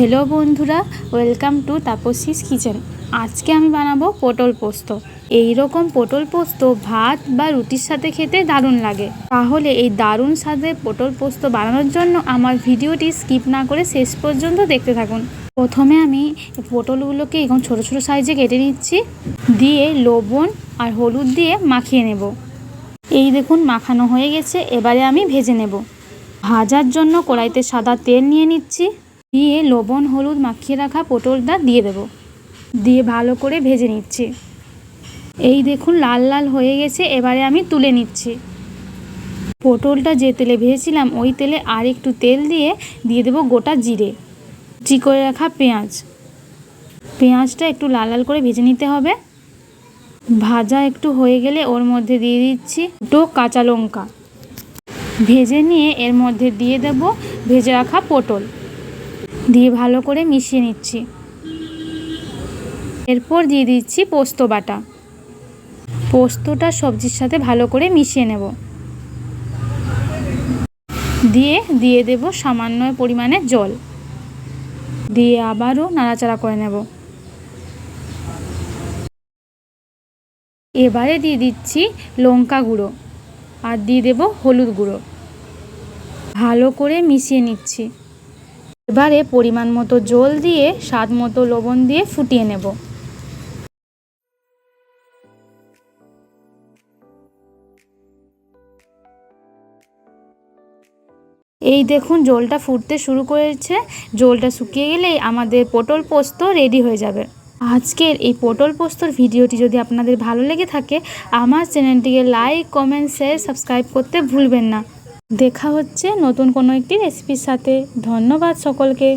Hello বন্ধুরা, welcome to তাপসিস kitchen. আজকে আমি বানাবো পটল পোস্ত। এই রকম পটল পোস্ত ভাত বা রুটির সাথে খেতে দারুণ লাগে। তাহলে এই দারুণ স্বাদের পটল পোস্ত বানানোর জন্য আমার ভিডিওটি স্কিপ না করে শেষ পর্যন্ত দেখতে থাকুন। প্রথমে আমি পটলগুলোকে এখন ছোটো ছোটো সাইজে কেটে নিচ্ছি। দিয়ে লবণ আর হলুদ দিয়ে মাখিয়ে নেব। এই দেখুন, মাখানো হয়ে গেছে। এবারে আমি ভেজে নেব। ভাজার জন্য কড়াইতে সাদা তেল নিয়ে নিচ্ছি। দিয়ে লবণ, হলুদ মাখিয়ে রাখা পটলটা দিয়ে দেব। দিয়ে ভালো করে ভেজে নিচ্ছি। এই দেখুন, লাল লাল হয়ে গেছে, এবারে আমি তুলে নিচ্ছি। পটলটা যে তেলে ভেজেছিলাম, ওই তেলে আর একটু তেল দিয়ে দিয়ে দেব গোটা জিরে। চি করে রাখা পেঁয়াজ। পেঁয়াজটা একটু লাল লাল করে ভেজে নিতে হবে। ভাজা একটু হয়ে গেলে ওর মধ্যে দিয়ে দিচ্ছি দুটো কাঁচা লঙ্কা। ভেজে নিয়ে এর মধ্যে দিয়ে দেব, ভেজে রাখা পটল। দিয়ে ভালো করে মিশিয়ে নিচ্ছি। এরপর দিয়ে দিচ্ছি পোস্ত বাটা। পোস্তটা সবজির সাথে ভালো করে মিশিয়ে নেব। দিয়ে দিয়ে দেব সামান্য পরিমাণে জল। দিয়ে আবারও নাড়াচাড়া করে নেব। এবারে দিয়ে দিচ্ছি লঙ্কা গুঁড়ো আর দিয়ে দেব হলুদ গুঁড়ো। ভালো করে মিশিয়ে নিচ্ছি। এবারে পরিমাণ মতো জল দিয়ে, স্বাদ মতো লবণ দিয়ে ফুটিয়ে নেব। এই দেখুন, জলটা ফুটতে শুরু করেছে। জলটা শুকিয়ে গেলেই আমাদের পটল পোস্ত রেডি হয়ে যাবে। আজকের এই পটল পোস্তর ভিডিওটি যদি আপনাদের ভালো লেগে থাকে, আমার চ্যানেলটিকে লাইক, কমেন্ট, শেয়ার, সাবস্ক্রাইব করতে ভুলবেন না। দেখা হচ্ছে নতুন কোনো একটি রেসিপির সাথে। ধন্যবাদ সকলকে।